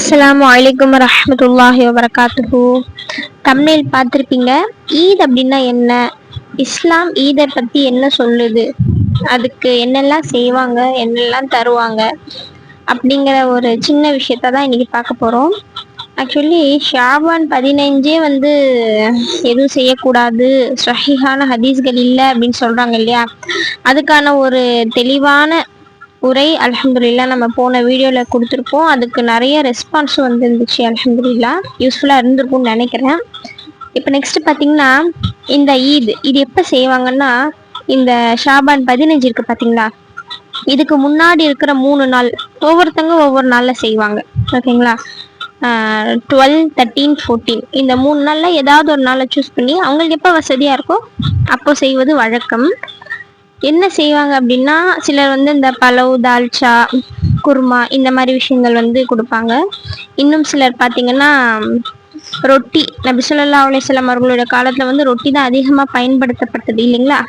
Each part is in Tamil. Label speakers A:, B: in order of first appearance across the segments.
A: அஸ்லாம் வலைக்கம் ரஹமத்துல்லாஹி வரகாத்துஹு தமிழில் பார்த்துருப்பீங்க. ஈத் அப்படின்னா என்ன? இஸ்லாம் ஈதை பற்றி என்ன சொல்லுது? அதுக்கு என்னெல்லாம் செய்வாங்க? என்னெல்லாம் தருவாங்க? அப்படிங்கிற ஒரு சின்ன விஷயத்த தான் இன்றைக்கி பார்க்க போகிறோம் ஆக்சுவலி ஷாபான் பதினைஞ்சே வந்து எதுவும் செய்யக்கூடாது. சஹிஹான ஹதீஸ்கள் இல்லை அப்படின்னு சொல்கிறாங்க இல்லையா? அதுக்கான ஒரு தெளிவான உரை. அலமதுல்லா நம்ம போன வீடியோவில் கொடுத்துருப்போம். அதுக்கு நிறைய ரெஸ்பான்ஸ் வந்துருந்துச்சு அலமதுல்லா யூஸ்ஃபுல்லாக இருந்திருக்கும்னு நினைக்கிறேன். இப்போ நெக்ஸ்ட்டு பார்த்தீங்கன்னா இந்த ஈத் இது எப்போ செய்வாங்கன்னா இந்த ஷாபான் பதினஞ்சு இருக்குது பார்த்தீங்களா இதுக்கு முன்னாடி இருக்கிற மூணு நாள் ஒவ்வொருத்தங்க ஒவ்வொரு நாளில் செய்வாங்க. ஓகேங்களா? டுவெல் தேர்ட்டீன் ஃபோர்டீன் இந்த மூணு நாளில் ஏதாவது ஒரு நாளை சூஸ் பண்ணி அவங்களுக்கு எப்போ வசதியாக இருக்கோ அப்போ செய்வது வழக்கம். என்ன செய்வாங்க அப்படின்னா சிலர் வந்து இந்த பலவு தால்ச்சா குருமா இந்த மாதிரி விஷயங்கள் வந்து கொடுப்பாங்க. இன்னும் சிலர் பார்த்தீங்கன்னா ரொட்டி நபி சொல்லா அலிஸ்லாம் அவர்களோட காலத்தில் வந்து ரொட்டி தான் அதிகமாக பயன்படுத்தப்பட்டது இல்லைங்களா?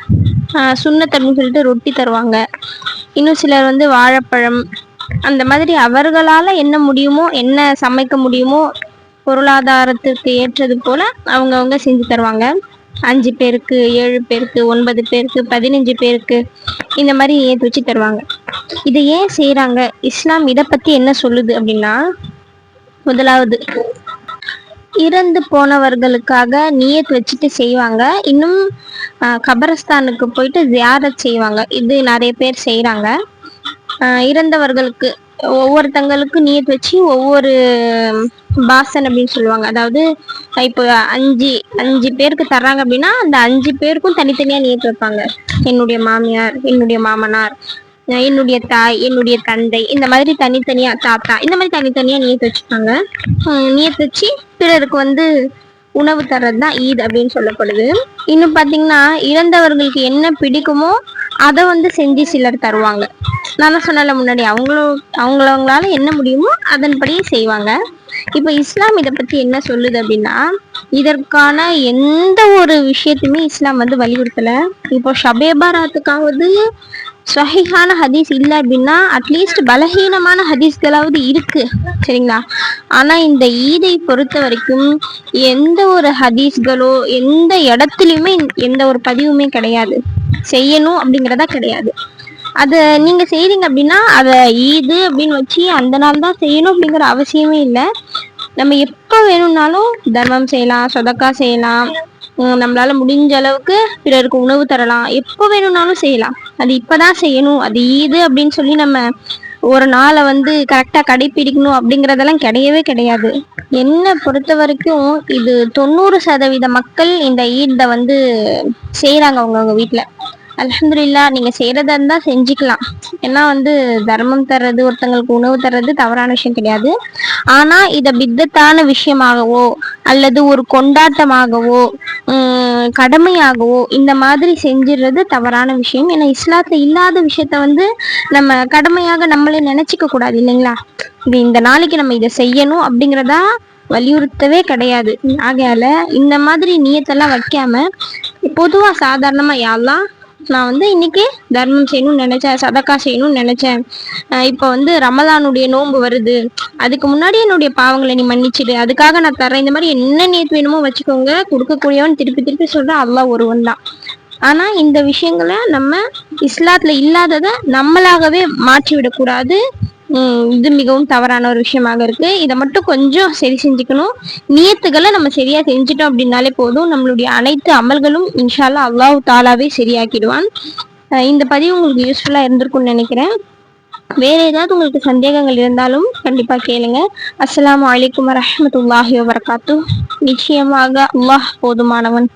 A: சுண்ணத் அப்படின்னு சொல்லிட்டு ரொட்டி தருவாங்க. இன்னும் சிலர் வந்து வாழைப்பழம் அந்த மாதிரி அவர்களால் என்ன முடியுமோ என்ன சமைக்க முடியுமோ பொருளாதாரத்திற்கு ஏற்றது போல் அவங்கவுங்க செஞ்சு தருவாங்க. அஞ்சு பேருக்கு ஏழு பேருக்கு ஒன்பது பேருக்கு பதினஞ்சு பேருக்கு இந்த மாதிரி ஏன் வச்சு தருவாங்க? இதை ஏன் செய்கிறாங்க இஸ்லாம் இதை பற்றி என்ன சொல்லுது அப்படின்னா முதலாவது இறந்து போனவர்களுக்காக நீயத் வச்சுட்டு செய்வாங்க. இன்னும் கபரஸ்தானுக்கு போயிட்டு ஜியாரத் செய்வாங்க. இது நிறைய பேர் செய்கிறாங்க இறந்தவர்களுக்கு ஒவ்வொருத்தங்களுக்கு நீயத் வச்சு ஒவ்வொரு பாசன் அப்படின்னு சொல்லுவாங்க. அதாவது இப்போ அஞ்சு அஞ்சு பேருக்கு தர்றாங்க அப்படின்னா அந்த அஞ்சு பேருக்கும் தனித்தனியாக நீட்டு வைப்பாங்க. என்னுடைய மாமியார் என்னுடைய மாமனார் என்னுடைய தாய் என்னுடைய தந்தை இந்த மாதிரி தனித்தனியாக தாத்தா இந்த மாதிரி தனித்தனியாக நீத்து வச்சுப்பாங்க. நீத்து வச்சு பிறருக்கு வந்து உணவு தர்றது தான் ஈத் அப்படின்னு சொல்லப்படுது. இன்னும் பார்த்தீங்கன்னா இறந்தவர்களுக்கு என்ன பிடிக்குமோ அதை வந்து செஞ்சு சிலர் தருவாங்க. நான் சொன்னல முன்னாடி அவங்களோ அவங்களவங்களால என்ன முடியுமோ அதன்படி செய்வாங்க. இப்போ இஸ்லாம் இதை பத்தி என்ன சொல்லுது அப்படின்னா இதற்கான எந்த ஒரு விஷயத்தையுமே இஸ்லாம் வந்து வலியுறுத்தல. இப்போ ஷபேபாராத்துக்காவது சஹிஹான ஹதீஸ் இல்லை அப்படின்னா அட்லீஸ்ட் பலகீனமான ஹதீஸ்களாவது இருக்கு. சரிங்களா? ஆனா இந்த ஈதை பொறுத்த வரைக்கும் எந்த ஒரு ஹதீஸ்களோ எந்த இடத்துலையுமே எந்த ஒரு பதிவுமே கிடையாது. செய்யணும் அப்படிங்கிறதா கிடையாது. அதை நீங்கள் செய்றீங்க அப்படின்னா அதை ஈது அப்படின்னு வச்சு அந்த நாள் தான் செய்யணும் அப்படிங்கிற அவசியமே இல்லை. நம்ம எப்போ வேணும்னாலும் தர்மம் செய்யலாம் சொதக்கா செய்யலாம். நம்மளால முடிஞ்ச அளவுக்கு பிறருக்கு உணவு தரலாம். எப்போ வேணும்னாலும் செய்யலாம். அது இப்போதான் செய்யணும். அது ஈது அப்படின்னு சொல்லி நம்ம ஒரு நாளை வந்து கரெக்டாக கடைப்பிடிக்கணும் அப்படிங்கிறதெல்லாம் கிடையவே கிடையாது. என்னை பொறுத்த வரைக்கும் இது தொண்ணூறு சதவீத மக்கள் இந்த ஈட்டை வந்து செய்கிறாங்க அவங்கவுங்க வீட்டில் அலமதுல்லா நீங்கள் செய்கிறதா இருந்தால் செஞ்சுக்கலாம். ஏன்னா வந்து தர்மம் தர்றது ஒருத்தங்களுக்கு உணவு தர்றது தவறான விஷயம் கிடையாது. ஆனால் இதை பித்தத்தான விஷயமாகவோ அல்லது ஒரு கொண்டாட்டமாகவோ கடமையாகவோ இந்த மாதிரி செஞ்சிடுறது தவறான விஷயம். ஏன்னா இஸ்லாத்துல இல்லாத விஷயத்த வந்து நம்ம கடமையாக நம்மளே நினைச்சிக்க கூடாது இல்லைங்களா? இது இந்த நாளைக்கு நம்ம இதை செய்யணும் அப்படிங்கிறதா வலியுறுத்தவே கிடையாது. ஆகையால இந்த மாதிரி நீயத்தெல்லாம் வைக்காம பொதுவா சாதாரணமா யாரெல்லாம் நான் வந்து இன்னைக்கு தர்மம் செய்யணும்னு நினைச்சேன் சதக்கா செய்யணும்னு நினைச்சேன். இப்போ வந்து ரமலானுடைய நோன்பு வருது. அதுக்கு முன்னாடி என்னுடைய பாவங்களை நீ மன்னிச்சிடு. அதுக்காக நான் தரேன் இந்த மாதிரி என்ன நேற்று வேணுமோ வச்சுக்கோங்க. கொடுக்கக்கூடியவன் திருப்பி திருப்பி சொல்ற அல்லா ஒருவன் தான். ஆனா இந்த விஷயங்களை நம்ம இஸ்லாத்துல இல்லாததை நம்மளாகவே மாற்றி விடக்கூடாது இது மிகவும் தவறான ஒரு விஷயமாக இருக்கு. இதை மட்டும் கொஞ்சம் சரி செஞ்சுக்கணும். நியத்துகளை நம்ம சரியா செஞ்சுட்டோம் அப்படின்னாலே போதும். நம்மளுடைய அனைத்து அமல்களும் இன்ஷால்லா அல்லாஹ் தாலாவே சரியாக்கிடுவான். இந்த பதிவு உங்களுக்கு யூஸ்ஃபுல்லா இருந்திருக்கும்னு நினைக்கிறேன். வேற ஏதாவது உங்களுக்கு சந்தேகங்கள் இருந்தாலும் கண்டிப்பா கேளுங்க. அஸ்லாம் வலைக்கம் வரமத்துல்லாஹி வரகாத்து நிச்சயமாக அல்லாஹ் போதுமானவன்.